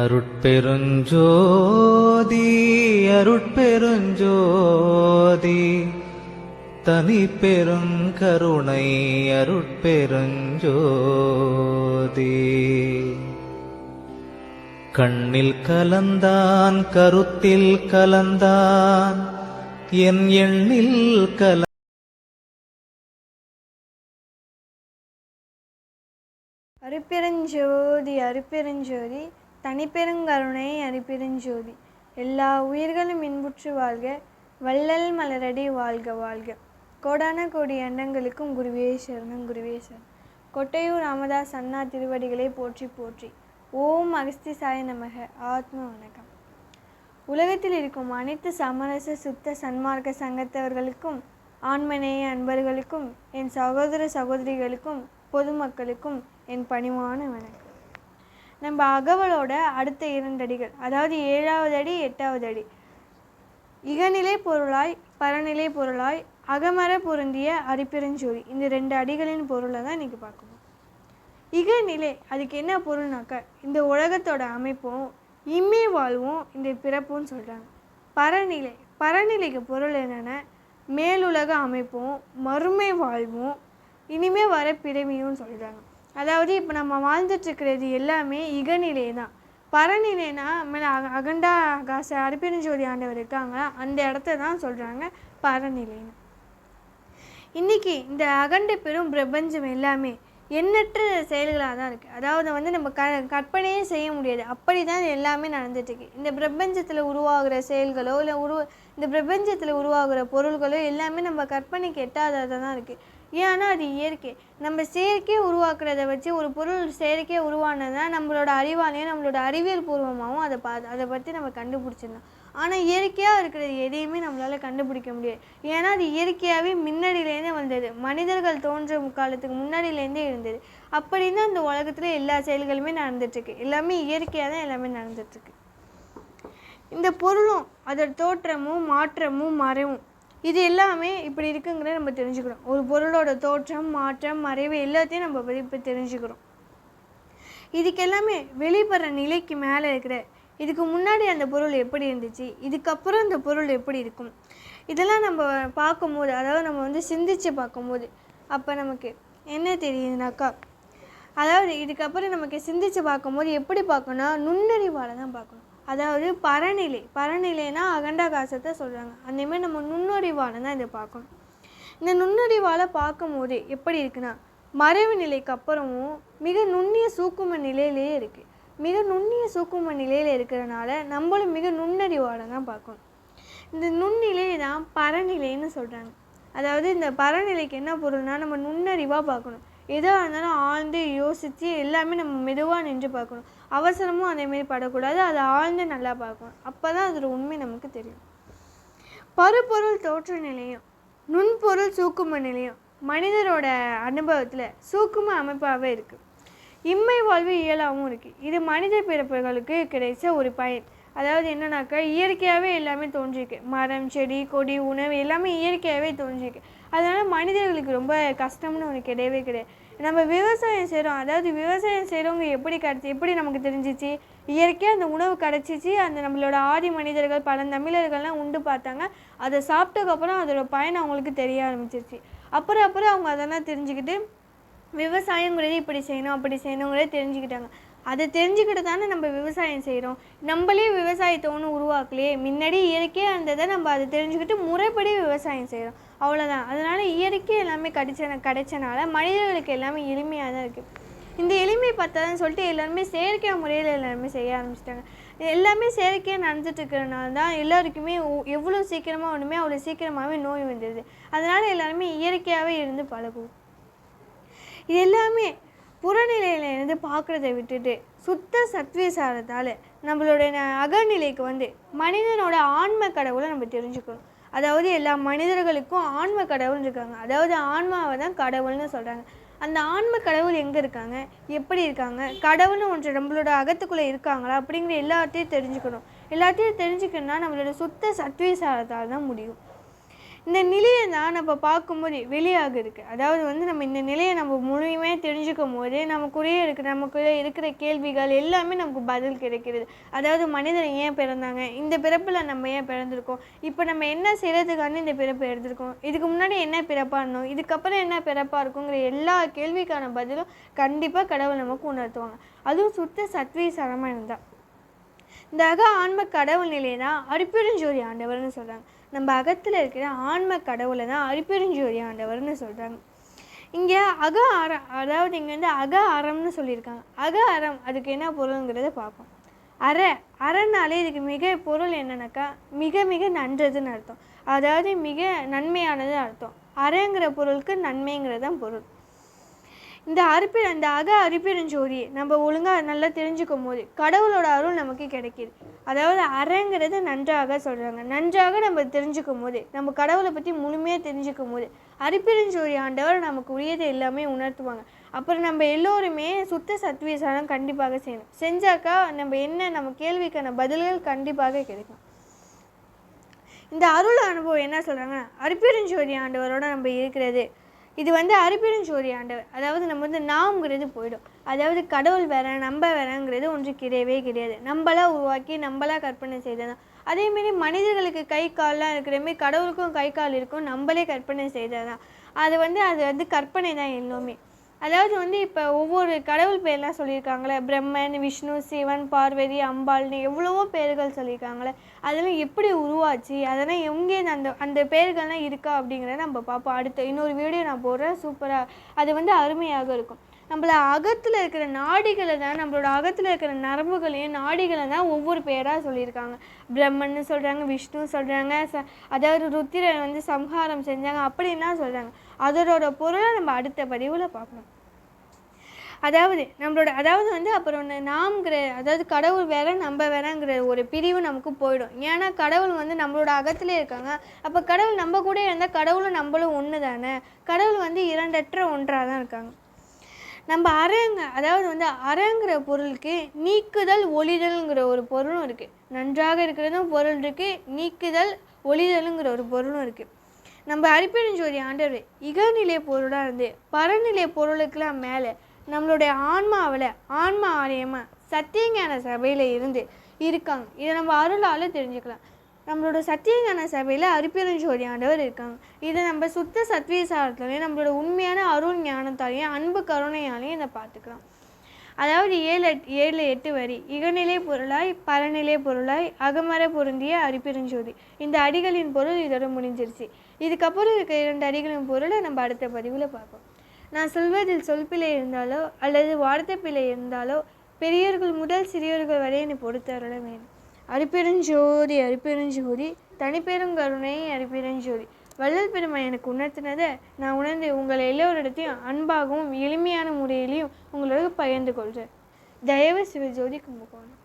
அருட்பெருஞ்சோதி அருட்பெருஞ்சோதி தனி பெருங்கருணை அருட்பெருஞ்சோதி. கண்ணில் கலந்தான் கருத்தில் கலந்தான் என் எண்ணில் கல அருப்பெருஞ்சோதி அருப்பெருஞ்சோதி தனிப்பெருங்கருணை அருப்பெருஞ்சோதி எல்லா உயிர்களும் இன்புற்று வாழ்க வள்ளல் மலரடி வாழ்க வாழ்க. கோடான கோடி எண்ணங்களுக்கும் குருவே சரணம் குருவே சரணம். கொட்டையூர் ராமதாஸ் அண்ணா திருவடிகளை போற்றி போற்றி. ஓம் அகஸ்தி சாய நமக. ஆத்ம வணக்கம். உலகத்தில் இருக்கும் அனைத்து சமரச சுத்த சன்மார்க்க சங்கத்தவர்களுக்கும் ஆண்மநேய அன்பர்களுக்கும் என் சகோதர சகோதரிகளுக்கும் பொதுமக்களுக்கும் என் பணிவான வணக்கம். நம்ம அகவலோட அடுத்த இரண்டு அடிகள் அதாவது ஏழாவது அடி எட்டாவது அடி. இகநிலை பொருளாய் பரநிலை பொருளாய் அகமர பொருந்திய அரிப்பெருஞ்சோதி. இந்த ரெண்டு அடிகளின் பொருளை தான் இன்றைக்கி பார்க்கணும் இகநிலை அதுக்கு என்ன பொருள்னாக்க இந்த உலகத்தோட அமைப்பும் இம்மை வாழ்வும் இந்த பிறப்பும் சொல்கிறாங்க பரநிலை பரநிலைக்கு பொருள் என்னென்னா மேலுலக அமைப்பும் மறுமை வாழ்வும் இனிமே வர பிறவியும் சொல்கிறாங்க அதாவது இப்போ நம்ம வாழ்ந்துட்டு இருக்கிறது எல்லாமே இகநிலை தான் பரநிலைனா மேலே அக அகண்டா காச அருப்பெருஞ்சோதி ஆண்டவர் இருக்காங்க அந்த இடத்த தான் சொல்கிறாங்க பரநிலைன்னு. இன்னைக்கு இந்த அகண்ட பெரும் பிரபஞ்சம் எல்லாமே எண்ணற்ற செயல்களாக தான் இருக்குது அதாவது வந்து நம்ம க கற்பனையே செய்ய முடியாது. அப்படி தான் எல்லாமே நடந்துட்டுருக்கு. இந்த பிரபஞ்சத்தில் உருவாகிற செயல்களோ இல்லை உருவ இந்த பிரபஞ்சத்தில் உருவாகிற பொருள்களோ எல்லாமே நம்ம கற்பனைக்கு எட்டாததாக தான் இருக்குது ஏன்னா அது இயற்கை? நம்ம செயற்கையை உருவாக்குறத வச்சு ஒரு பொருள் செயற்கையாக உருவானதுனா நம்மளோட அறிவாலையும் நம்மளோட அறிவியல் பூர்வமாகவும் அதை பா அதை பற்றி நம்ம கண்டுபிடிச்சிடலாம். ஆனால் இயற்கையாக இருக்கிறது எதையுமே நம்மளால் கண்டுபிடிக்க முடியாது. ஏன்னா அது இயற்கையாகவே முன்னாடியிலேருந்தே வந்தது. மனிதர்கள் தோன்றும் காலத்துக்கு முன்னாடியிலேருந்தே இருந்தது. அப்படின்னு அந்த உலகத்தில் எல்லா செயல்களுமே நடந்துட்டுருக்கு. எல்லாமே இயற்கையாக தான் எல்லாமே நடந்துட்டுருக்கு. இந்த பொருளும் அதோட தோற்றமும் மாற்றமும் மறைவும் இது எல்லாமே இப்படி இருக்குங்கிறத நம்ம தெரிஞ்சுக்கிறோம் ஒரு பொருளோட தோற்றம் மாற்றம் மறைவு எல்லாத்தையும் நம்ம இப்போ தெரிஞ்சுக்கிறோம். இதுக்கு எல்லாமே வெளிப்படுற நிலைக்கு மேலே இருக்கிற இதுக்கு முன்னாடி அந்த பொருள் எப்படி இருந்துச்சு இதுக்கப்புறம் அந்த பொருள் எப்படி இருக்கும் இதெல்லாம் நம்ம பார்க்கும்போது அதாவது நம்ம வந்து சிந்திச்சு பார்க்கும்போது அப்போ நமக்கு என்ன தெரியுதுனாக்கா அதாவது இதுக்கப்புறம் நமக்கு சிந்திச்சு பார்க்கும்போது எப்படி பார்க்கணும்னா நுண்ணறிவால் தான் பார்க்கணும். அதாவது பரநிலை பரநிலைனா அகண்டாகாசத்தை சொல்கிறாங்க அந்தமாரி நம்ம நுண்ணறிவால் தான் இதை பார்க்கணும். இந்த நுண்ணறிவால் பார்க்கும்போது எப்படி இருக்குன்னா மறைவு நிலைக்கு அப்புறமும் மிக நுண்ணிய சூக்கும நிலையிலேயே இருக்குது மிக நுண்ணிய சூக்கும நிலையில் இருக்கிறனால நம்மளும் மிக நுண்ணறிவால் தான் பார்க்கணும். இந்த நுண்ணிலை தான் பரநிலைன்னு சொல்கிறாங்க அதாவது இந்த பரநிலைக்கு என்ன பொருள்னா நம்ம நுண்ணறிவாக பார்க்கணும். எதாக இருந்தாலும் ஆழ்ந்து யோசித்து எல்லாமே நம்ம மெதுவாக நின்று பார்க்கணும். அவசரமும் அதேமாரி படக்கூடாது. அதை ஆழ்ந்து நல்லா பார்க்கணும். அப்போ தான் அதோட உண்மை நமக்கு தெரியும். பருப்பொருள் தோற்ற நிலையம் நுண்பொருள் சூக்கும நிலையம் மனிதரோட அனுபவத்தில் சூக்கும அமைப்பாகவே இருக்குது இம்மை வாழ்வு இயலாகவும் இருக்குது இது மனித பிறப்புகளுக்கு கிடைச்ச ஒரு பயன். அதாவது என்னன்னாக்கா இயற்கையாகவே எல்லாமே தோன்றிருக்கு. மரம் செடி கொடி உணவு எல்லாமே இயற்கையாகவே தோன்றிருக்கு. அதனால் மனிதர்களுக்கு ரொம்ப கஷ்டம்னு ஒன்று கிடையவே கிடையாது. நம்ம விவசாயம் செய்கிறோம் அதாவது விவசாயம் செய்கிறவங்க எப்படி கிடச்சி எப்படி நமக்கு தெரிஞ்சிச்சு? இயற்கையாக அந்த உணவு கிடச்சிச்சு. அந்த நம்மளோட ஆதி மனிதர்கள் பழந்தமிழர்கள்லாம் உண்டு பார்த்தாங்க. அதை சாப்பிட்டதுக்கப்புறம் அதோட பயன் அவங்களுக்கு தெரிய ஆரம்பிச்சிருச்சு. அப்புறம் அப்புறம் அவங்க அதெல்லாம் தெரிஞ்சுக்கிட்டு விவசாயங்கிறது இப்படி செய்யணும் அப்படி செய்யணுங்கிறத தெரிஞ்சுக்கிட்டாங்க. அதை தெரிஞ்சுக்கிட்டு தானே நம்ம விவசாயம் செய்கிறோம் நம்மளே விவசாயத்தை ஒன்றும் உருவாக்கலையே முன்னாடி இயற்கையாக இருந்ததை நம்ம அதை தெரிஞ்சுக்கிட்டு முறைப்படி விவசாயம் செய்கிறோம் அவ்வளோதான் அதனால் இயற்கை எல்லாமே கிடைச்ச கிடைச்சனால மனிதர்களுக்கு எல்லாமே எளிமையாக தான் இருக்குது இந்த எளிமை பார்த்தாதான் சொல்லிட்டு எல்லாருமே செயற்கை முறையில் எல்லாருமே செய்ய ஆரம்பிச்சிட்டாங்க. எல்லாமே செயற்கையாக நடந்துட்டுருக்கிறனால தான் எல்லாருக்குமே எவ்வளோ சீக்கிரமாக ஒன்றுமே அவ்வளோ சீக்கிரமாகவே நோய் வந்துடுது அதனால் எல்லாருமே இயற்கையாகவே இருந்து பழகுவோம். இது எல்லாமே புறநிலையில இருந்து பார்க்குறத விட்டுட்டு சுத்த சத்விசாரத்தால் நம்மளோட ந- அகநிலைக்கு வந்து மனிதனோட ஆன்ம கடவுளை நம்ம தெரிஞ்சுக்கணும். அதாவது எல்லா மனிதர்களுக்கும் ஆன்ம கடவுள் இருக்காங்க. அதாவது ஆன்மாவை தான் கடவுள்னு சொல்கிறாங்க அந்த ஆன்ம கடவுள் எங்கே இருக்காங்க? எப்படி இருக்காங்க? கடவுள்னு ஒன்று நம்மளோட அகத்துக்குள்ளே இருக்காங்களா? அப்படிங்கிற எல்லாத்தையும் தெரிஞ்சுக்கணும். எல்லாத்தையும் தெரிஞ்சுக்கணும்னா நம்மளோட சுத்த சத்விசாரத்தால் தான் முடியும். இந்த நிலையை தான் நம்ம பார்க்கும்போது வெளியாக இருக்குது அதாவது வந்து நம்ம இந்த நிலையை நம்ம முழுமையாக தெரிஞ்சுக்கும் போது நமக்குள்ளேயே இருக்கிற நமக்குள்ளே இருக்கிற கேள்விகள் எல்லாமே நமக்கு பதில் கிடைக்கிறது. அதாவது மனிதர் ஏன் பிறந்தாங்க? இந்த பிறப்பில் நம்ம ஏன் பிறந்திருக்கோம்? இப்போ நம்ம என்ன செய்கிறதுக்கான இந்த பிறப்பு எடுத்திருக்கோம்? இதுக்கு முன்னாடி என்ன பிறப்பாக இருந்தோம்? இதுக்கப்புறம் என்ன பிறப்பாக இருக்குங்கிற எல்லா கேள்விக்கான பதிலும் கண்டிப்பாக கடவுள் நமக்கு உணர்த்துவாங்க. அதுவும் சுத்த சத்வீசரமாக இருந்தால் இந்த அக ஆன்ம கடவுள் நிலையை தான் அரிப்பெருஞ்சோதி ஆண்டவர்னு சொல்கிறாங்க நம்ம அகத்தில் இருக்கிற ஆன்ம கடவுளை தான் அரிப்பெருஞ்சோதி ஆண்டவர்னு சொல்கிறாங்க இங்கே அக அற அதாவது இங்கே வந்து அக அறம்னு சொல்லியிருக்காங்க. அக அறம் அதுக்கு என்ன பொருளுங்கிறத பார்ப்போம். அற அறனாலே இதுக்கு மிக பொருள் என்னென்னாக்கா மிக மிக நன்றதுன்னு அர்த்தம். அதாவது மிக நன்மையானது அர்த்தம். அறங்கிற பொருளுக்கு நன்மைங்கிறது தான் பொருள். இந்த அரிப்பி அந்த அக அரிப்பெருஞ்சோதியை நம்ம ஒழுங்காக நல்லா தெரிஞ்சுக்கும் போது கடவுளோட அருள் நமக்கு கிடைக்கிது. அதாவது அறங்கிறது நன்றாக சொல்கிறாங்க நன்றாக நம்ம தெரிஞ்சுக்கும் போது நம்ம கடவுளை பற்றி முழுமையாக தெரிஞ்சுக்கும் போது அரிப்பெருஞ்சோதி ஆண்டவர் நமக்கு உரியதை எல்லாமே உணர்த்துவாங்க. அப்புறம் நம்ம எல்லோருமே சுத்த சத்வீசாரம் கண்டிப்பாக செய்யணும். செஞ்சாக்கா நம்ம என்ன நம்ம கேள்விக்கான பதில்கள் கண்டிப்பாக கிடைக்கும். இந்த அருள் அனுபவம் என்ன சொல்கிறாங்க அரிப்பெருஞ்சோதி ஆண்டவரோட நம்ம இருக்கிறது இது வந்து அரிப்பெருஞ்சோதி ஆண்டவர். அதாவது நம்ம வந்து நாம்ங்கிறது போயிடும். அதாவது கடவுள் வேற நம்ம வேறங்கிறது ஒன்று கிடையவே கிடையாது. நம்மளா உருவாக்கி நம்மளா கற்பனை செய்ததான் அதேமாரி மனிதர்களுக்கு கை கால்லாம் இருக்கிறமே கடவுளுக்கும் கை கால் இருக்கும் நம்மளே கற்பனை செய்ததான் அது வந்து அது வந்து கற்பனை தான் எல்லாமே. அதாவது வந்து இப்போ ஒவ்வொரு கடவுள் பேர்லாம் சொல்லியிருக்காங்களே? பிரம்மன் விஷ்ணு சிவன் பார்வதி அம்பாள்னு எவ்வளவோ பேர்கள் சொல்லியிருக்காங்களே. அதெல்லாம் எப்படி உருவாச்சு? அதெல்லாம் எங்கே அந்த அந்த பேர்கள்லாம் இருக்கா அப்படிங்கிறத நம்ம பார்ப்போம். அடுத்த இன்னொரு வீடியோ நான் போடுறேன். சூப்பராக அது வந்து அருமையாக இருக்கும். நம்மள அகத்தில் இருக்கிற நாடிகளை தான் நம்மளோட அகத்தில் இருக்கிற நரம்புகளையும் நாடிகளை தான் ஒவ்வொரு பேராக சொல்லியிருக்காங்க. பிரம்மன்னு சொல்கிறாங்க விஷ்ணு சொல்கிறாங்க ச அதாவது ருத்திரன் வந்து சம்ஹாரம் செஞ்சாங்க அப்படின்லாம் சொல்கிறாங்க அதனோட பொருளை நம்ம அடுத்த பதிவில் பார்க்கணும். அதாவது நம்மளோட அதாவது வந்து அப்புறம் ஒன்று நாம்ங்கிற அதாவது கடவுள் வேற நம்ம வேறங்கிற ஒரு பிரிவு நமக்கு போயிடும். ஏன்னா கடவுள் வந்து நம்மளோட அகத்திலே இருக்காங்க. அப்போ கடவுள் நம்ம கூட இருந்தால் கடவுளும் நம்மளும் ஒன்று தானே கடவுள் வந்து இரண்டற்ற ஒன்றாக தான் இருக்காங்க. நம்ம அறங்க அதாவது வந்து அறங்கிற பொருளுக்கு நீக்குதல் ஒளிதல்ங்கிற ஒரு பொருளும் இருக்குது நன்றாக இருக்கிறதும் பொருள் இருக்குது நீக்குதல் ஒளிதலுங்கிற ஒரு பொருளும் இருக்குது நம்ம அரிப்பெருஞ்சோதி ஆண்டவர் இகநிலை பொருளாக இருந்து பரநிலை பொருளுக்கெல்லாம் மேலே நம்மளுடைய ஆன்மாவில் ஆன்மா ஆலயமாக சத்தியஞான சபையில் இருந்து இருக்காங்க. இதை நம்ம அருளால் தெரிஞ்சுக்கலாம். நம்மளோட சத்தியஞான சபையில் அரிப்பெருஞ்சோதி ஆண்டவர் இருக்காங்க. இதை நம்ம சுத்த சத்வீசாரத்துலையும் நம்மளோட உண்மையான அருள் ஞானத்தாலையும் அன்பு கருணையாலையும் இதை பார்த்துக்கலாம். அதாவது ஏழு ஏழு எட்டு வரி. இகநிலை பொருளாய் பரநிலை பொருளாய் அகமர பொருந்திய அரிப்பெருஞ்சோதி. இந்த அடிகளின் பொருள் இதோட முடிஞ்சிருச்சு. இதுக்கப்புறம் இருக்க இரண்டு அடிகளின் பொருளை நம்ம அடுத்த பதிவில் பார்ப்போம். நான் சொல்வதில் சொல்பிழை இருந்தாலோ அல்லது வார்த்தை பிழை இருந்தாலோ பெரியவர்கள் முதல் சிறியவர்கள் வரை என்னை பொறுத்தருள வேணும் அரிப்பெருஞ்சோதி அரிப்பெருஞ்சோதி தனிப்பெருங்கருணை அரிப்பெருஞ்சோதி. வள்ளல் பெருமை எனக்கு உணர்த்தினதை நான் உணர்ந்து உங்கள் எல்லோரிடத்தையும் அன்பாகவும் எளிமையான முறையிலையும் உங்களோட பகிர்ந்து கொள்கிறேன். தயவு சிவஜோதி கும்பகோணம்